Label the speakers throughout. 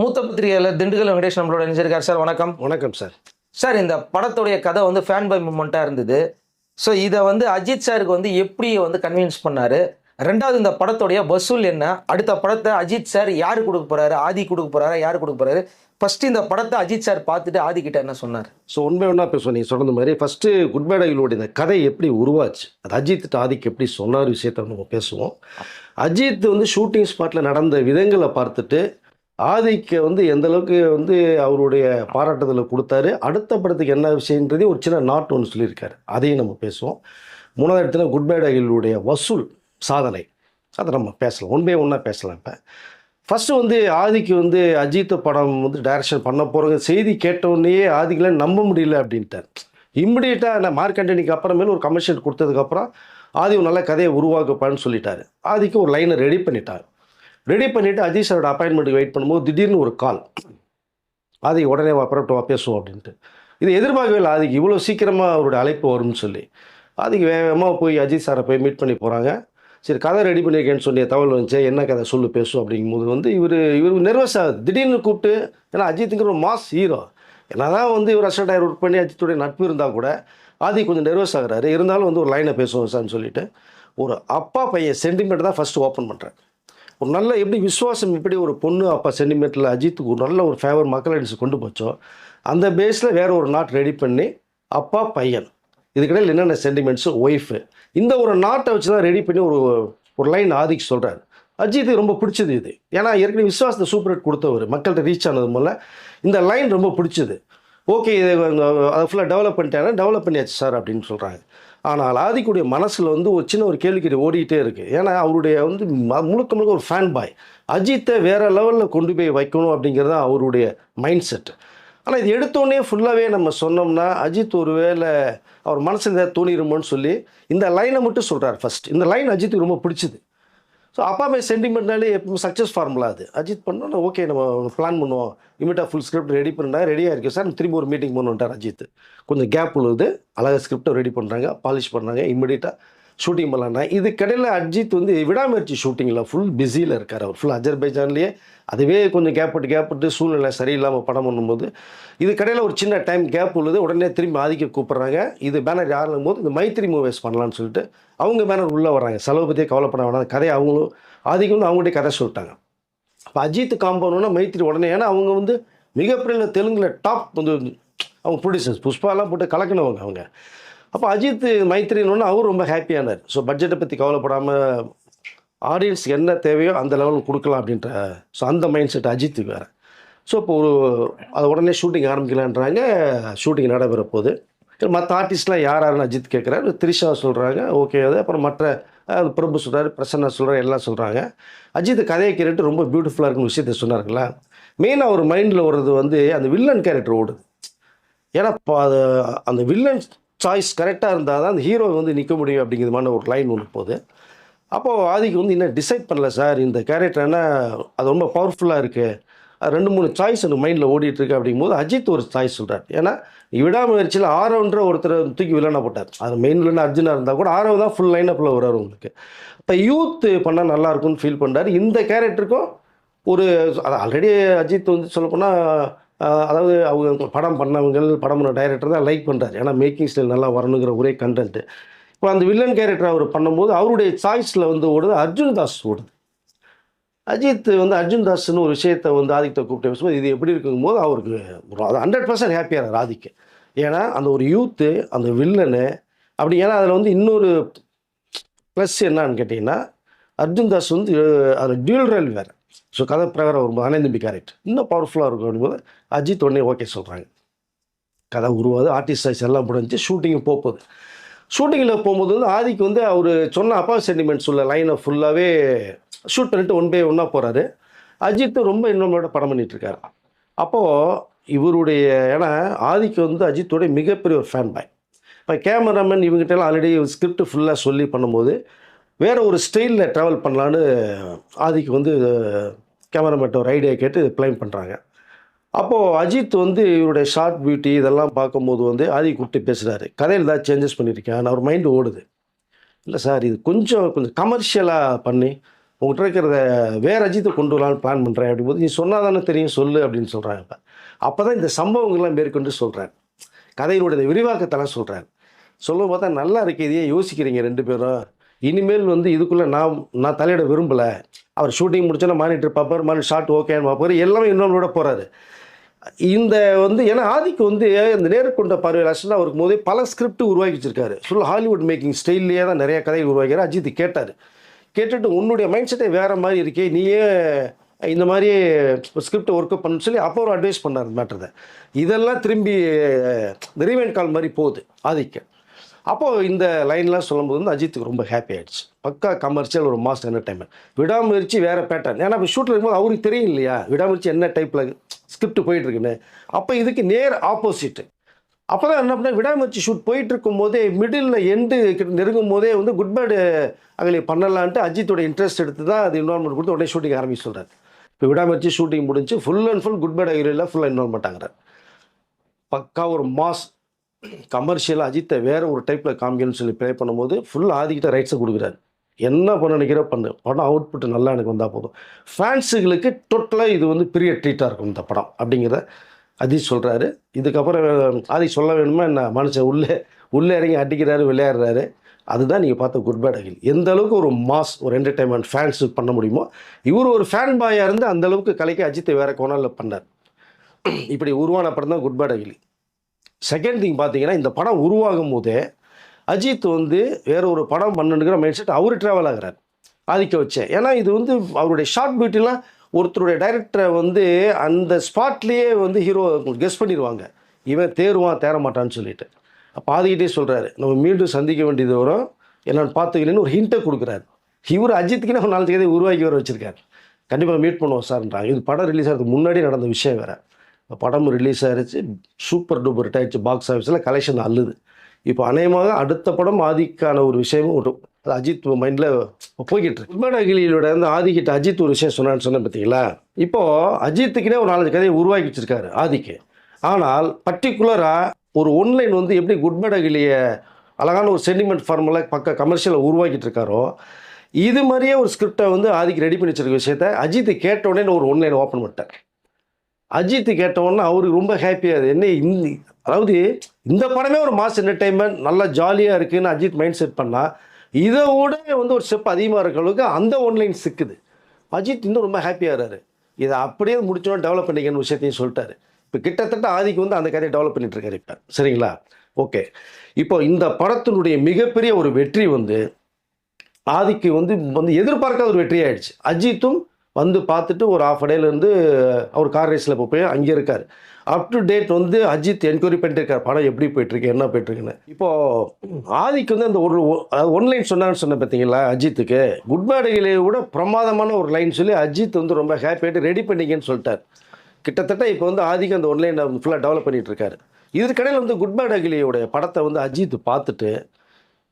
Speaker 1: மூத்த பத்திரிகையாளர் திண்டுக்கல் வெங்கடேஷ் நம்மளோட நினைச்சிருக்காரு சார் வணக்கம்.
Speaker 2: வணக்கம் சார்.
Speaker 1: சார் இந்த படத்துடைய கதை வந்து ஃபேன் பை மூமெண்ட்டாக இருந்தது. ஸோ இதை வந்து அஜித் சாருக்கு வந்து எப்படி வந்து கன்வின்ஸ் பண்ணாரு? ரெண்டாவது இந்த படத்துடைய வசூல் என்ன? அடுத்த படத்தை அஜித் சார் யாரு கொடுக்க போறாரு? ஆதி கொடுக்க போறாரு? யாரு கொடுக்க போறாரு? ஃபர்ஸ்ட் இந்த படத்தை அஜித் சார் பார்த்துட்டு ஆதி கிட்ட என்ன சொன்னார்?
Speaker 2: ஸோ உண்மை ஒன்றா பேசுவோம். நீங்கள் சொன்னது மாதிரி ஃபஸ்ட்டு குட் பேடைகளோட இந்த கதை எப்படி உருவாச்சு? அது அஜித் ஆதிக்கு எப்படி சொன்னார்? விஷயத்த நம்ம பேசுவோம். அஜித் வந்து ஷூட்டிங் ஸ்பாட்டில் நடந்த விதங்களை பார்த்துட்டு ஆதிக்கு வந்து எந்த அளவுக்கு வந்து அவருடைய பாராட்டுதலை கொடுத்தாரு. அடுத்த படத்துக்கு என்ன விஷயன்றதே ஒரு சின்ன நாட் ஒன்று சொல்லியிருக்காரு. அதையும் நம்ம பேசுவோம். மூணாவது இடத்துல குட் அகிலுடைய வசூல் சாதனை. அதை நம்ம பேசலாம். ஒன் பை ஒன்றா பேசலாம் இப்போ. ஃபஸ்ட்டு வந்து ஆதிக்கு வந்து அஜித் படம் வந்து டைரக்ஷன் பண்ண போகிற செய்தி கேட்டவுடனே ஆதிக்கெலாம் நம்ப முடியல அப்படின்ட்டார். இம்மிடியட்டாக நான் மார்க்கண்டனிக்கு அப்புறமேல ஒரு கமிஷன் கொடுத்ததுக்கப்புறம் ஆதி ஒரு நல்ல கதையை உருவாக்கப்பான்னு சொல்லிட்டாரு. ஆதிக்கு ஒரு லைனை ரெடி பண்ணிட்டார். ரெடி பண்ணிவிட்டு அஜித் சாரோட அப்பாயின்மெண்ட்டுக்கு வெயிட் பண்ணும்போது திடீர்னு ஒரு கால் ஆதி உடனே வா புறப்பட்டு பேசுவோம் அப்படின்ட்டு. இது எதிர்பார்க்கவே இல்லை. ஆதிக்கு இவ்வளோ சீக்கிரமாக அவருடைய அழைப்பு வரும்னு சொல்லி. ஆதிக்கு வேகமாக போய் அஜித் சாரை போய் மீட் பண்ணி போகிறாங்க சரி கதை ரெடி பண்ணியிருக்கேன்னு சொன்னிய தகவல் வந்துச்சு என்ன கதை சொல்லு பேசும் அப்படிங்கும்போது வந்து இவர் இவர் நெர்வஸ் ஆகுது. திடீர்னு கூப்பிட்டு ஏன்னா அஜித்துங்கிற ஒரு மாஸ் ஹீரோ என்னதான் வந்து இவர் அசட் டயர் ஒர்க் பண்ணி அஜித்துடைய நட்பு இருந்தால் கூட ஆதி கொஞ்சம் நெர்வஸ் ஆகிறாரு. இருந்தாலும் வந்து ஒரு லைனை பேசுவோம் சார்னு சொல்லிட்டு ஒரு அப்பா பையன் சென்டிமெண்ட் தான் ஃபஸ்ட்டு ஓப்பன் பண்ணுறேன் ஒரு நல்ல எப்படி விசுவாசம் எப்படி ஒரு பொண்ணு அப்பா சென்டிமெண்ட்டில் அஜித்துக்கு ஒரு நல்ல ஒரு ஃபேவர் மக்கள் அடிச்சு கொண்டு போச்சோ அந்த பேஸில் வேறு ஒரு நாட் ரெடி பண்ணி அப்பா பையன். இதுக்கிடையில் என்னென்ன சென்டிமெண்ட்ஸு ஒய்ஃபு இந்த ஒரு நாட்டை வச்சு தான் ரெடி பண்ணி ஒரு ஒரு லைன் ஆதிக்கு சொல்கிறாரு அஜித் ரொம்ப பிடிச்சது இது. ஏன்னா ஏற்கனவே விசுவாசத்தை சூப்பர் ஹிட் கொடுத்தவர். மக்கள்கிட்ட ரீச் ஆனது மூலம் இந்த லைன் ரொம்ப பிடிச்சது. ஓகே இதை அதை ஃபுல்லாக டெவலப் பண்ணிட்டாங்கன்னா டெவலப் பண்ணியாச்சு சார் அப்படின்னு சொல்கிறாங்க ஆனால் ஆதிக்குடைய மனசில் வந்து ஒரு சின்ன ஒரு கேள்விக்குறி ஓடிக்கிட்டே இருக்குது ஏன்னா அவருடைய வந்து ம- முழுக்க முழுக்க ஒரு ஃபேன் பாய் அஜித்தை வேறு லெவலில் கொண்டு போய் வைக்கணும் அப்படிங்கிறது தான் அவருடைய மைண்ட் செட் ஆனால் இது எடுத்தோடனே ஃபுல்லாகவே நம்ம சொன்னோம்னா அஜித் ஒருவேளை அவர் மனசில் ஏதாவது தோணிருமோன்னு சொல்லி இந்த லைனை மட்டும் சொல்கிறார் ஃபர்ஸ்ட் இந்த லைன் அஜித்துக்கு ரொம்ப பிடிச்சது. ஸோ அப்பா அம்மா சென்டிமெண்ட்னாலே எப்பவும் சக்ஸஸ் ஃபார்முலா அது. அஜித் பண்ணோம் ஓகே நம்ம பிளான் பண்ணுவோம். இமீடியாக ஃபுல் ஸ்கிரிப்ட் ரெடி பண்ணுறா ரெடியாக இருக்குது சார் திரும்பி ஒரு மீட்டிங் பண்ணுன்ட்டார் அஜித். கொஞ்சம் கேப் உழுவுது அழகாக ஸ்கிரிப்டை ரெடி பண்ணுறாங்க பாலிஷ் பண்ணுறாங்க இம்மிடியட்டாக ஷூட்டிங் பண்ணலான்னா இது கடையில் அஜித் வந்து விடாமுயற்சி ஷூட்டிங்கில் ஃபுல் பிஸியில் இருக்கார் அவர். ஃபுல் அஜர்பைஜான்லேயே அதுவே கொஞ்சம் கேப் விட்டு கேப் விட்டு சூழ்நிலை சரியில்லாமல் படம் பண்ணும்போது இது கடையில் ஒரு சின்ன டைம் கேப் உள்ளது உடனே திரும்பி ஆதிக்க கூப்பிட்றாங்க. இது பேனர் யாரும் போது இந்த மைத்திரி மூவிஸ் பண்ணலான்னு சொல்லிட்டு அவங்க பேனர் உள்ளே வராங்க செலவு பற்றியே கவலைப்பட வேணாம். கதையை அவங்களும் ஆதிக்கு வந்து அவங்கள்ட்டே கதை சொல்லிட்டாங்க. அப்போ அஜித் காம்பவுண்ட்னா மைத்திரி உடனே ஏன்னா அவங்க வந்து மிகப்பெரிய தெலுங்கில் டாப் வந்து அவங்க ப்ரொடியூசர்ஸ் புஷ்பாலாம் போட்டு கலக்கினவங்க அவங்க. அப்போ அஜித் மைத்திரின்னு அவர் ரொம்ப ஹாப்பியானார் ஸோ பட்ஜெட்டை பற்றி கவலைப்படாமல் ஆடியன்ஸ் என்ன தேவையோ அந்த லெவலுக்கு கொடுக்கலாம் அப்படின்ற ஸோ அந்த மைண்ட் செட் அஜித்து வேறு. ஸோ இப்போ ஒரு அது உடனே ஷூட்டிங் ஆரம்பிக்கலான்றாங்க. ஷூட்டிங் நடைபெற போகுது. மற்ற ஆர்டிஸ்ட்லாம் யார் யாருன்னு அஜித் கேட்குறாரு த்ரிஷா சொல்கிறாங்க ஓகே அது அப்புறம் மற்ற பிரபு சொல்கிறாரு பிரசன்னா சொல்கிறார் எல்லாம் சொல்கிறாங்க அஜித் கதையை கேட்டு ரொம்ப பியூட்டிஃபுல்லாக இருக்குன்னு விஷயத்த சொன்னாருங்களா? மெயினாக ஒரு மைண்டில் வர்றது வந்து அந்த வில்லன் கேரக்டர் ஓடுது. ஏன்னா இப்போ அது அந்த வில்லன் சாய்ஸ் கரெக்டாக இருந்தால் தான் அந்த ஹீரோ வந்து நிற்க முடியும் அப்படிங்கிற மாதிரி ஒரு லைன் ஒன்று போகுது. அப்போது ஆதிக்கு வந்து இன்னும் டிசைட் பண்ணல சார் இந்த கேரக்டர் என்ன? அது ரொம்ப பவர்ஃபுல்லாக இருக்குது அது ரெண்டு மூணு சாய்ஸ் எனக்கு மைண்டில் ஓடிட்டுருக்கு அப்படிங்கும் அப்படிங்கும்போது அஜித் ஒரு சாய்ஸ் சொல்கிறார் ஏன்னா விடாமுயற்சியில் ஆரோன்ற ஒருத்தரை தூக்கி வில்லனாக போட்டார். அது மெயின் வில்லன் அர்ஜுனாக இருந்தால் கூட ஆரவ் தான் ஃபுல் லைனப்பில் வர்றாரு உங்களுக்கு. இப்போ யூத் பண்ணால் நல்லா இருக்கும்னு ஃபீல் பண்ணுறாரு இந்த கேரக்டருக்கும் ஒரு அது ஆல்ரெடி அஜித் வந்து சொல்லப்போனால் அதாவது அவங்க படம் பண்ணவங்கள் படம் பண்ண டைரக்டர் தான் லைக் பண்ணுறாரு ஏன்னா மேக்கிங் ஸ்டைல் நல்லா வரணுங்கிற ஒரே கண்டென்ட்டு இப்போ அந்த வில்லன் கேரக்டர் அவர் பண்ணும்போது அவருடைய சாய்ஸில் வந்து ஓடுது அர்ஜுன் தாஸ் ஓடுது. அஜித் வந்து அர்ஜுன் தாஸ்னு ஒரு விஷயத்தை வந்து ஆதித்த கூப்பிட்டு பேசும்போது இது எப்படி இருக்குங்கும் போது அவருக்கு ஒரு அது ஹண்ட்ரட் பர்சன்ட் ஹாப்பியாக ஆதிக்கு. ஏன்னா அந்த ஒரு யூத்து அந்த வில்லனு அப்படி ஏன்னா அதில் வந்து இன்னொரு ப்ளஸ் என்னான்னு கேட்டிங்கன்னா அர்ஜுன் தாஸ் வந்து அதில் டியூல் ரேல் வேறு. ஸோ கதை பிரகாரம் வரும்போது அனந்தம்பி கேரக்டர் இன்னும் பவர்ஃபுல்லாக இருக்கும் அப்படிங்கும்போது அஜித் உடனே ஓகே சொல்கிறாங்க கதை உருவாது ஆர்டிஸ்ட் சைஸ் எல்லாம் முடிஞ்சு ஷூட்டிங்கும் போகுது ஷூட்டிங்கில் போகும்போது வந்து ஆதிக்கு வந்து அவர் சொன்ன அப்பா சென்டிமெண்ட்ஸ் உள்ள லைனை ஃபுல்லாகவே ஷூட் பண்ணிட்டு ஒன் பை ஒன்னாக போகிறாரு அஜித் ரொம்ப இன்னொன்னோட படம் பண்ணிகிட்ருக்காரு அப்போது இவருடைய ஏன்னா ஆதிக்கு வந்து அஜித்துடைய மிகப்பெரிய ஒரு ஃபேன் பாய் இப்போ கேமராமேன் இவங்ககிட்டலாம் ஆல்ரெடி ஸ்கிரிப்ட் ஃபுல்லாக சொல்லி பண்ணும்போது வேறு ஒரு ஸ்டைலில் ட்ராவல் பண்ணலான்னு ஆதிக்கு வந்து கேமராமேன்ட்ட ஒரு ஐடியா கேட்டு பிளைம் பண்ணுறாங்க அப்போது அஜித் வந்து இவருடைய ஷார்ட் பியூட்டி இதெல்லாம் பார்க்கும்போது வந்து ஆதி கூப்பிட்டு பேசுகிறாரு கதையில் ஏதாவது சேஞ்சஸ் பண்ணியிருக்கேன் அவர் மைண்டு ஓடுது. இல்லை சார் இது கொஞ்சம் கொஞ்சம் கமர்ஷியலாக பண்ணி. உங்கள்கிட்ட இருக்கிறத வேறு அஜித்தை கொண்டு வரலான்னு பிளான் பண்ணுறேன் அப்படிங்கும்போது நீ சொன்னால் தானே தெரியும் சொல்லு அப்படின்னு சொல்கிறாங்க இப்போ அப்போ. தான் இந்த சம்பவங்கள்லாம் மேற்கொண்டு சொல்கிறாங்க கதையினுடைய விரிவாக்கத்தெல்லாம் சொல்கிறாங்க சொல்லும் பார்த்தா நல்லா இருக்கு. இதையே யோசிக்கிறீங்க ரெண்டு பேரும். இனிமேல் வந்து இதுக்குள்ளே நான் நான் தலையிட விரும்பலை. அவர் ஷூட்டிங் முடிச்சோன்னா மானிட்டர் பார்ப்பார். மானிட்டர் ஷார்ட் ஓகேன்னு பார்ப்பார். எல்லாமே இன்னொன்னோட போகிறாரு இந்த வந்து ஏன்னா ஆதிக்கு வந்து இந்த நேர்கொண்ட பார்வையில் ஆக்சுவலாக அவருக்கு போதே பல ஸ்கிரிப்ட் உருவாக்கி வச்சிருக்காரு. ஃபுல் ஹாலிவுட் மேக்கிங் ஸ்டைல்லையே தான் நிறைய கதை உருவாக்கிறார் அஜித் கேட்டார். கேட்டுட்டு உன்னுடைய மைண்ட் செட்டே வேறு மாதிரி இருக்கே. நீயே இந்த மாதிரி ஸ்கிரிப்ட் ஒர்க் பண்ணு சொல்லி அப்போ ஒரு அட்வைஸ் பண்ணார் மேட்டர் இதெல்லாம் திரும்பி நிறைவேன் கால் மாதிரி போகுது ஆதிக்கு. அப்போது இந்த லைன்லாம் சொல்லும்போது வந்து அஜித்துக்கு ரொம்ப ஹாப்பி ஆகிடுச்சு பக்கா கமர்ஷியல் ஒரு மாஸ் என்டர்டைன்மெண்ட் விடாமுயற்சி வேறு பேட்டர்ன் ஏன்னா இப்போ ஷூட்டில் இருக்கும்போது அவருக்கு தெரியும் இல்லையா விடாமுயற்சி என்ன டைப்பில் ஸ்கிரிப்ட் போயிட்டுருக்குன்னு அப்போ இதுக்கு நேர் ஆப்போசிட்டு அப்போ தான் என்ன பண்ண விடாமுயற்சி ஷூட் போயிட்டு இருக்கும்போதே மிடில் எண்டு நெருங்கும் போதே வந்து குட் பேடு அகலி பண்ணலான்ட்டு அஜித்தோட இன்ட்ரெஸ்ட் எடுத்து தான் அது இன்வால்மெண்ட் கொடுத்து உடனே ஷூட்டிங் ஆரம்பிச்சு சொல்கிறார் இப்போ விடாமுயற்சி ஷூட்டிங் முடிஞ்சு full and full good bad அகலியில் ஃபுல்லாக இன்வால்மெண்ட் ஆகிறார். பக்கா ஒரு மாஸ் கமர்ஷியலாக அஜித்தை வேறு ஒரு டைப்பில் காமிக்கணும்னு சொல்லி ப்ளே பண்ணும்போது ஃபுல் ஆதிக்கிட்ட ரைட்ஸை கொடுக்குறாரு. என்ன பண்ண நினைக்கிற பண்ணு. படம் அவுட்புட் நல்லா எனக்கு வந்தால் போதும். ஃபேன்ஸுகளுக்கு டோட்டலாக இது வந்து பெரிய ட்ரீட்டாக இருக்கும் இந்த படம் அப்படிங்கிறத அஜித் சொல்கிறாரு இதுக்கப்புறம் ஆதி சொல்ல வேணுமா என்ன? மனுஷன் உள்ளே உள்ளே இறங்கி அடிக்கிறாரு விளையாடுறாரு. அதுதான் நீங்கள் பார்த்த குட் பேட் அகில். எந்த அளவுக்கு ஒரு மாஸ் ஒரு என்டர்டைன்மெண்ட் ஃபேன்ஸுக்கு பண்ண முடியுமோ இவர் ஒரு ஃபேன் பாயாக இருந்து அந்த அளவுக்கு கலைக்கு அஜித்தை வேறு கோணாலில் பண்ணார். இப்படி உருவான படம் தான் good bad ugly. Second thing பார்த்தீங்கன்னா இந்த படம் உருவாகும் போதே அஜித் வந்து வேற ஒரு படம் பண்ணணுங்கிற மைண்ட் செட் அவர் ட்ராவல் ஆகிறார். ஆதிக்க வச்சேன் ஏன்னா இது வந்து அவருடைய ஷார்ட் பியூட்டிலாம் ஒருத்தருடைய டைரக்டரை வந்து அந்த ஸ்பாட்லேயே வந்து ஹீரோ கெஸ் பண்ணிடுவாங்க இவன் தேருவான் தேர மாட்டான்னு சொல்லிட்டு. அப்போ ஆதிக்கிட்டே சொல்கிறாரு நம்ம மீண்டும் சந்திக்க வேண்டியது வரும். என்னென்னு பார்த்துக்கலன்னு ஒரு ஹிண்ட்டை கொடுக்குறாரு. இவர் அஜித்துக்குன்னு ஒரு நாலு கதை உருவாக்கி வர வச்சுருக்காரு. கண்டிப்பாக மீட் பண்ணுவோம் சார்ன்றாங்க இது படம் ரிலீஸ் ஆகிறதுக்கு முன்னாடி நடந்த விஷயம் வேறு. படம் ரிலீஸ் ஆயிருச்சு. சூப்பர் டூப்பர் டைட்ஸ் பாக்ஸ் ஆஃபீஸில் கலெக்ஷன் அள்ளுது. இப்போ அநேகமாக அடுத்த படம் ஆதிக்கான ஒரு விஷயமும் ஒரு அது அஜித் மைண்டில் போய்கிட்டு இருக்கு. உண்மையான வந்து ஆதிக்கிட்ட அஜித் ஒரு விஷயம் சொன்னான்னு சொன்னேன் பார்த்தீங்களா? இப்போது அஜித்துக்குனே ஒரு நாலஞ்சு கதையை உருவாக்கி வச்சுருக்காரு ஆதிக்கு. ஆனால் பர்டிகுலராக ஒரு ஒன்லைன் வந்து எப்படி குட்பேட் அகிலியை அழகான ஒரு சென்டிமெண்ட் ஃபார்முலா பக்க கமர்ஷியலை உருவாக்கிட்டு இருக்காரோ இது மாதிரியே ஒரு ஸ்கிரிப்டை வந்து ஆதிக்கு ரெடி பண்ணி வச்சிருக்க விஷயத்த அஜித் கேட்ட உடனே ஒரு ஒன்லைன் ஓப்பன் பண்ணிட்டேன் அஜித் கேட்ட அவருக்கு ரொம்ப ஹாப்பியாக என்ன இந்த அதாவது இந்த படமே ஒரு மாஸ் என்டர்டைன்மெண்ட் நல்லா ஜாலியாக இருக்குதுன்னு அஜித் மைண்ட் செட் பண்ணால் இதை விட வந்து ஒரு ஸ்டெப் அதிகமாக இருக்க அளவுக்கு அந்த ஒன்லைன் சிக்குது. அஜித் இன்னும் ரொம்ப ஹாப்பியாக ஹாப்பியாகிறாரு இதை அப்படியே முடிச்சோன்னு டெவலப் பண்ணிக்கணும் விஷயத்தையும் சொல்லிட்டாரு. இப்போ கிட்டத்தட்ட ஆதிக்கு வந்து அந்த கதையை டெவலப் பண்ணிட்டு இருக்காரு இப்போ. சரிங்களா? ஓகே இப்போ இந்த படத்தினுடைய மிகப்பெரிய ஒரு வெற்றி வந்து ஆதிக்கு வந்து வந்து எதிர்பார்க்காத ஒரு வெற்றி ஆயிடுச்சு அஜித்தும் வந்து பார்த்துட்டு ஒரு ஆஃப் டேலேருந்து அவர் கார் ரேஸில் போய் அங்கே இருக்கார். அப் டு டேட் வந்து அஜித் என்கொயரி பண்ணிட்டு இருக்கார். படம் எப்படி போயிட்டுருக்கு என்ன போயிட்டுருக்குன்னு. இப்போது ஆதிக்கு வந்து அந்த ஒரு ஒன்லைன் சொன்னான்னு சொன்ன பார்த்தீங்களா அஜித்துக்கு? குட் பேடைகளை விட பிரமாதமான ஒரு லைன் சொல்லி அஜித் வந்து ரொம்ப ஹாப்பியாகிட்டு ரெடி பண்ணிக்கன்னு சொல்லிட்டார். கிட்டத்தட்ட இப்போ வந்து ஆதிக்கு அந்த ஒன்லைனை ஃபுல்லாக டெவலப் பண்ணிகிட்ருக்காரு இருக்காரு. இதற்கிடையில் வந்து குட் பேட் அகிலியோடைய படத்தை வந்து அஜித் பார்த்துட்டு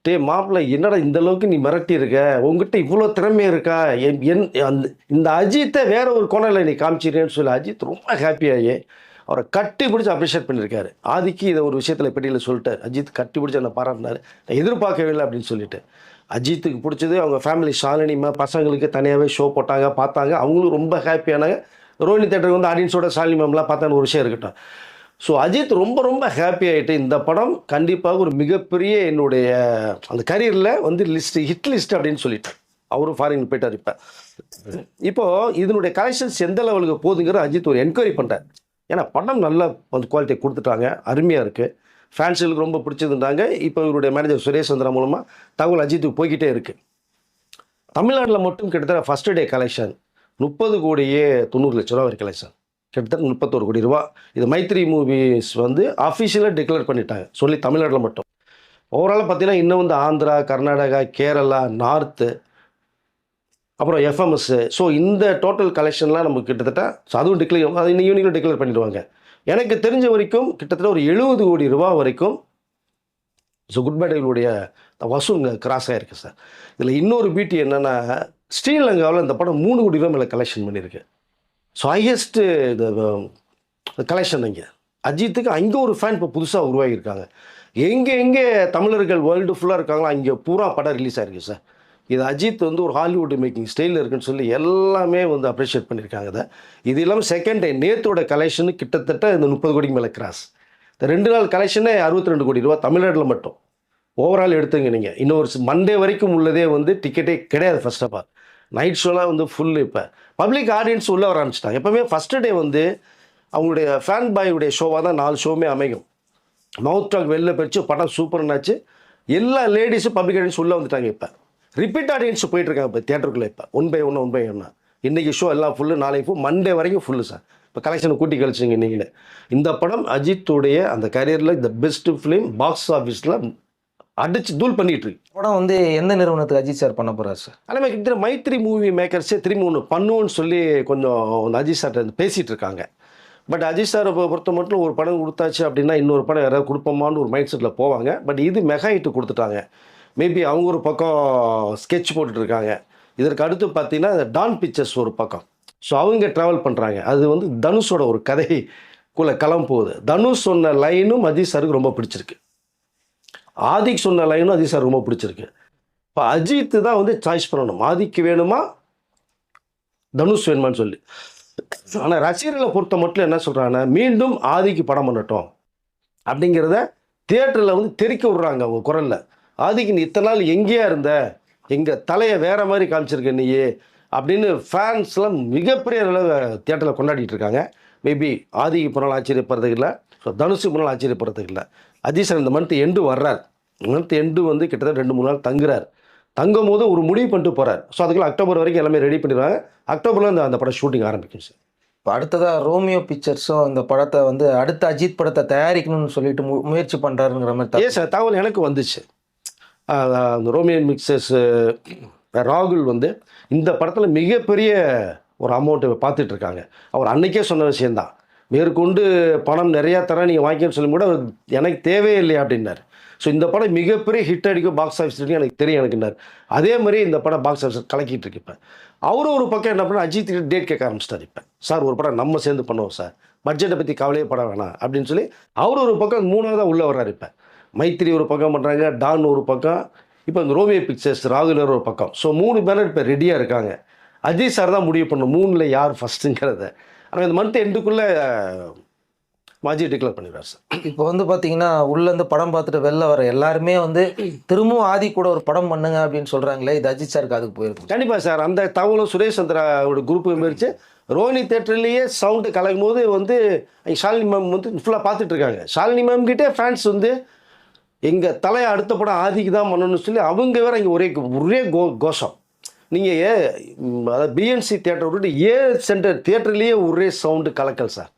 Speaker 2: டே மாப்பிள்ளை என்னடா இந்த அளவுக்கு நீ மிரட்டி இருக்க உங்ககிட்ட இவ்வளோ திறமை இருக்கா? என் என் அந்த இந்த அஜித்தை வேற ஒரு கோணலில் நீ காமிச்சிருக்கேன்னு சொல்லி அஜித் ரொம்ப ஹாப்பியாகி அவரை கட்டி பிடிச்சி அப்ரிஷியேட் பண்ணியிருக்காரு. ஆதிக்கு இதை ஒரு விஷயத்தில் பெட்டியில் சொல்லிட்டார். அஜித் கட்டி பிடிச்சி அந்த பாராட்டினார். நான் எதிர்பார்க்கவே இல்லை அப்படின்னு சொல்லிட்டு. அஜித்துக்கு பிடிச்சது அவங்க ஃபேமிலி ஷாலினிமா பசங்களுக்கு தனியாகவே ஷோ போட்டாங்க பார்த்தாங்க. அவங்களும் ரொம்ப ஹாப்பியானாங்க ரோஹினி தேட்டருக்கு வந்து ஆடியன்ஸோட ஷாலினி மேம்லாம் பார்த்தான்னு ஒரு விஷயம் இருக்கட்டும். ஸோ அஜித் ரொம்ப ரொம்ப ஹாப்பி ஆகிட்டு இந்த படம் கண்டிப்பாக ஒரு மிகப்பெரிய என்னுடைய அந்த கரியரில் வந்து லிஸ்ட் ஹிட் லிஸ்ட் அப்படின்னு சொல்லிட்டேன் அவரும் ஃபாரின் போயிட்டார் இப்போ. இப்போது இதனுடைய கலெக்ஷன்ஸ் எந்த லெவலுக்கு போகுதுங்கிற அஜித் ஒரு என்கொயரி பண்ணுறார் ஏன்னா படம் நல்ல வந்து குவாலிட்டி கொடுத்துட்டாங்க. அருமையாக இருக்குது ஃபேன்ஸுகளுக்கு ரொம்ப பிடிச்சதுன்றாங்க. இப்போ இவருடைய மேனேஜர் சுரேஷ் சந்திரா மூலமாக தகவல் அஜித்துக்கு போய்கிட்டே இருக்குது தமிழ்நாட்டில் மட்டும் கிட்டத்தட்ட ஃபஸ்ட் டே கலெக்ஷன் முப்பது கோடியே தொண்ணூறு லட்ச ரூபா வரை கலெக்ஷன் கிட்டத்தட்ட முப்பத்தோரு கோடி ரூபா. இது மைத்ரி மூவிஸ் வந்து அஃபிஷியலாக டிக்ளேர் பண்ணிட்டாங்க. சொல்லி தமிழ்நாட்டில் மட்டும். ஓவராலாக பார்த்தீங்கன்னா இன்னும் வந்து ஆந்திரா கர்நாடகா கேரளா நார்த்து அப்புறம் எஃப்எம்எஸ்ஸு ஸோ இந்த டோட்டல் கலெக்ஷன்லாம் நமக்கு கிட்டத்தட்ட அதுவும் டிக்ளேர் அது இன்னும் யூனிக்கும் டிக்ளேர் பண்ணிடுவாங்க. எனக்கு தெரிஞ்ச வரைக்கும் கிட்டத்தட்ட ஒரு எழுபது கோடி ரூபா வரைக்கும் ஸோ குட் பேட்களுடைய வசூல் கிராஸ் ஆகிருக்கு சார் இதில் இன்னொரு பியூட்டி என்னென்னா ஸ்ரீலங்காவில் இந்த படம் மூணு கோடி ரூபா மேலே கலெக்ஷன் பண்ணியிருக்கு ஸோ ஹையஸ்ட்டு இது கலெக்ஷன் இங்கே. அஜித்துக்கு அங்கே ஒரு ஃபேன் இப்போ புதுசாக உருவாகியிருக்காங்க. எங்கே எங்கே தமிழர்கள் வேர்ல்டு ஃபுல்லாக இருக்காங்களோ அங்கே பூரா படம் ரிலீஸ் ஆகிருக்கு சார் இது அஜித் வந்து ஒரு ஹாலிவுட் மேக்கிங் ஸ்டைலில் இருக்குன்னு சொல்லி எல்லாமே வந்து அப்ரிஷியேட் பண்ணியிருக்காங்க இதை இது இல்லாமல் செகண்ட் டே நேத்தோட கலெக்ஷனு கிட்டத்தட்ட இந்த முப்பது கோடிக்கு மேலே கிராஸ் இந்த ரெண்டு நாள் கலெக்ஷனே அறுபத்தி ரெண்டு கோடி ரூபா தமிழ்நாட்டில் மட்டும். ஓவரால் எடுத்துங்க நீங்கள் இன்னொரு மண்டே வரைக்கும் உள்ளதே வந்து டிக்கெட்டே கிடையாது ஃபர்ஸ்ட் ஆஃப் ஆல் நைட் ஷோலாம் வந்து ஃபுல் இப்போ. பப்ளிக் ஆடியன்ஸ் உள்ளே வர ஆரம்பிச்சிட்டாங்க. எப்போவுமே ஃபஸ்ட்டு டே வந்து அவங்களுடைய ஃபேன் பாயுடைய ஷோவாக தான் நாலு ஷோவுமே அமையும். மவுத் டாக் வெளில பிரித்து படம் சூப்பர்னாச்சு எல்லா லேடிஸும் பப்ளிக் ஆடியன்ஸ் உள்ளே வந்துட்டாங்க இப்போ. ரிப்பீட் ஆடியன்ஸ் போயிட்டுருக்காங்க இப்போ தேட்டருக்குள்ளே இப்போ. One by one one by ஒன்று இன்றைக்கி ஷோ எல்லாம் ஃபுல்லு நாளைக்கு ஃபுல் மண்டே வரைக்கும் ஃபுல்லு சார் இப்போ கலெக்ஷனை கூட்டி கழிச்சிங்க நீங்களே இந்த படம் அஜித்துடைய அந்த கரியரில் இந்த பெஸ்ட்டு ஃபிலிம் பாக்ஸ் ஆஃபீஸில் அடிச்சு தூள் பண்ணிட்டு இருக்கு.
Speaker 1: படம் வந்து எந்த நிறுவனத்துக்கு அஜித் சார் பண்ண போறாரு சார்
Speaker 2: அதே கிட்ட மைத்ரி மூவி மேக்கர்ஸே திரும்பி ஒன்று பண்ணுவோன்னு சொல்லி கொஞ்சம் இந்த அஜித் சார்ட்ட பேசிகிட்டு இருக்காங்க. பட் அஜித் சாரை பொறுத்த மட்டும் ஒரு படம் கொடுத்தாச்சு அப்படின்னா இன்னொரு படம் யாராவது கொடுப்போமான்னு ஒரு மைண்ட் செட்டில் போவாங்க. பட் இது மெகா ஹிட் கொடுத்துட்டாங்க. மேபி அவங்க ஒரு பக்கம் ஸ்கெட்ச் போட்டுட்டு இருக்காங்க. இதற்கு அடுத்து பார்த்தீங்கன்னா டான் பிக்சர்ஸ் ஒரு பக்கம். ஸோ அவங்க ட்ராவல் பண்ணுறாங்க அது வந்து தனுஷோட ஒரு கதைக்குள்ளே களம் போகுது தனுஷ் சொன்ன லைனும் அஜித் சாருக்கு ரொம்ப பிடிச்சிருக்கு. ஆதிக் சொன்ன லைனும் அஜித் சார் ரொம்ப பிடிச்சிருக்கு. இப்போ அஜித் தான் வந்து சாய்ஸ் பண்ணணும். ஆதிக்கு வேணுமா? தனுஷ் வேணுமான்னு சொல்லி. ஆனால் ரசிகர்களை பொறுத்த மட்டும் என்ன சொல்கிறாங்கன்னா மீண்டும் ஆதிக்கு படம் பண்ணட்டும். அப்படிங்கிறத தியேட்டரில் வந்து தெறிக்க விட்றாங்க அவங்க குரலில். ஆதிக்கு நீ இத்தனை நாள் எங்கேயா இருந்த? எங்கள் தலையை வேறு மாதிரி காமிச்சிருக்க நீயே? அப்படின்னு ஃபேன்ஸ்லாம் மிகப்பெரிய அளவு தியேட்டரில் கொண்டாடிட்டு இருக்காங்க. மேபி ஆதிக்கு பின்னால் ஆச்சரியப்படுறதுக்கு இல்லை ஸோ தனுஷுக்கு பின்னால் ஆச்சரியப்படுறதுக்கு இல்லை. சார் இந்த மந்த் எண்டு வர்றார். மந்த் எண்டு வந்து கிட்டத்தட்ட ரெண்டு மூணு நாள் தங்குறார். தங்கும் போது ஒரு முடிவு பண்ணிட்டு போகிறார் ஸோ அதுக்குள்ள அக்டோபர் வரைக்கும் எல்லாமே ரெடி பண்ணிடுவாங்க. அக்டோபரில் அந்த அந்த படம் ஷூட்டிங் ஆரம்பிக்கும் சார்
Speaker 1: இப்போ அடுத்ததா ரோமியோ பிக்சர்ஸும் இந்த படத்தை வந்து அடுத்த அஜித் படத்தை தயாரிக்கணும்னு சொல்லிட்டு மு- முயற்சி பண்றாருங்கிற மாதிரி
Speaker 2: ஏ. சார் தகவல் எனக்கு வந்துச்சு. அந்த ரோமியன் மிக்சர்ஸ் ராகுல் வந்து இந்த படத்தில் மிகப்பெரிய ஒரு அமௌண்ட்டை பார்த்துட்டு இருக்காங்க. அவர் அன்னைக்கே சொன்ன விஷயந்தான் மேற்கொண்டு பணம் நிறையா தரேன் நீங்கள் வாங்கிக்கன்னு சொல்லி கூட எனக்கு தேவையே இல்லையா அப்படின்னாரு. ஸோ இந்த படம் மிகப்பெரிய ஹிட் அடிக்கும் பாக்ஸ் ஆஃபீஸ் எனக்கு தெரியும் எனக்குன்னாரு. அதே மாதிரி இந்த படம் பாக்ஸ் ஆஃபீஸ் கலக்கிட்டு இருக்கு இப்போ. அவரும் ஒரு பக்கம் என்ன பண்ண அஜித் டேட் கேட்க ஆரம்பிச்சிட்டார் இப்போ. சார் ஒரு படம் நம்ம சேர்ந்து பண்ணுவோம் சார். பட்ஜெட்டை பற்றி கவலையே பட வேணாம். அப்படின்னு சொல்லி அவர் ஒரு பக்கம் மூணாவதாக உள்ளே வர்றாரு இப்போ. மைத்திரி ஒரு பக்கம் பண்ணுறாங்க டான் ஒரு பக்கம். இப்போ இந்த ரோமியோ பிக்சர்ஸ் ராகுலர் ஒரு பக்கம். ஸோ மூணு பேனர் இப்போ ரெடியாக இருக்காங்க. அஜித் சார் தான் முடிவு பண்ணும் மூணில் யார் ஃபஸ்ட்டுங்கிறத ஆனால் இந்த மந்த் எண்டுக்குள்ளே மாஜி டிக்ளேர் பண்ணிடுவார் சார்
Speaker 1: இப்போ வந்து பாத்தீங்கன்னா உள்ள இருந்து படம் பார்த்துட்டு வெளில வர எல்லாருமே வந்து திரும்பவும் ஆதி கூட ஒரு படம் பண்ணுங்க அப்படின்னு சொல்றாங்களே இது அஜித் சாருக்கு அதுக்கு போயிருக்கு
Speaker 2: கண்டிப்பாக சார் அந்த தகவலும் சுரேஷ் சந்திராவோட குரூப்பு மாரிச்சு ரோஹினி தேட்டர்லேயே சவுண்டு கலக்கும் போது வந்து ஷாலினி மேம் வந்து ஃபுல்லாக பார்த்துட்டு இருக்காங்க. ஷாலினி மேம் கிட்டே ஃபேன்ஸ் வந்து எங்கள் தலையை அடுத்த படம் ஆதிக்கு தான் பண்ணணும்னு சொல்லி அவங்க வேற இங்கே ஒரே ஒரே கோ கோஷம். நீங்கள் ஏ அதாவது பிஎன்சி தேட்டர் விட்டுட்டு ஏ சென்டர் தேட்டர்லேயே ஒரே சவுண்டு கலக்கல் சார்.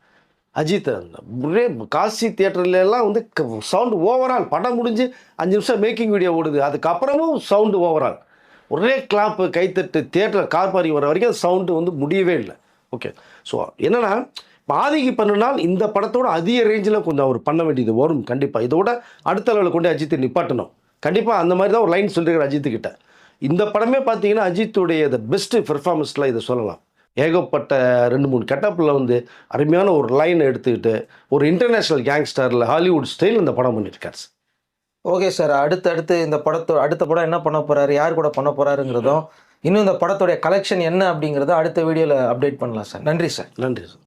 Speaker 2: அஜித் ஒரே காசி தேட்டர்லாம் வந்து சவுண்டு ஓவரால் படம் முடிஞ்சு அஞ்சு நிமிஷம் மேக்கிங் வீடியோ ஓடுது. அதுக்கப்புறமும் சவுண்டு ஓவரால். ஒரே கிளாப்பு கைத்தட்டு தேட்டர் கார் பார்க்கிங் வர வரைக்கும் சவுண்டு வந்து முடியவே இல்லை. ஓகே. ஸோ என்னென்னா பாதிக்கு பண்ணுனால் இந்த படத்தோட அதிக ரேஞ்சில் கொஞ்சம் அவர் பண்ண வேண்டியது வரும். கண்டிப்பாக இதோட அடுத்த லெவலில் கொண்டு அஜித்தை நிப்பாட்டணும். கண்டிப்பாக அந்த மாதிரி தான் ஒரு லைன் சொல்லியிருக்காரு அஜித்துக்கிட்ட. இந்த படமே பார்த்தீங்கன்னா அஜித்துடைய த பெஸ்ட்டு பெர்ஃபார்மன்ஸில் இதை சொல்லலாம். ஏகப்பட்ட ரெண்டு மூணு கெட்டப்பில் வந்து அருமையான ஒரு லைன் எடுத்துக்கிட்டு ஒரு இன்டர்நேஷ்னல் கேங்ஸ்டரில் ஹாலிவுட் ஸ்டைல் இந்த படம் பண்ணியிருக்காரு. சார்
Speaker 1: ஓகே சார் அடுத்து அடுத்து இந்த படத்தோ அடுத்த படம் என்ன பண்ண போறாரு யார் கூட பண்ண போறாருங்கிறதும் இன்னும் இந்த படத்தோடைய கலெக்ஷன் என்ன அப்படிங்கிறத அடுத்த வீடியோவில் அப்டேட் பண்ணலாம் சார் நன்றி சார்
Speaker 2: நன்றி சார்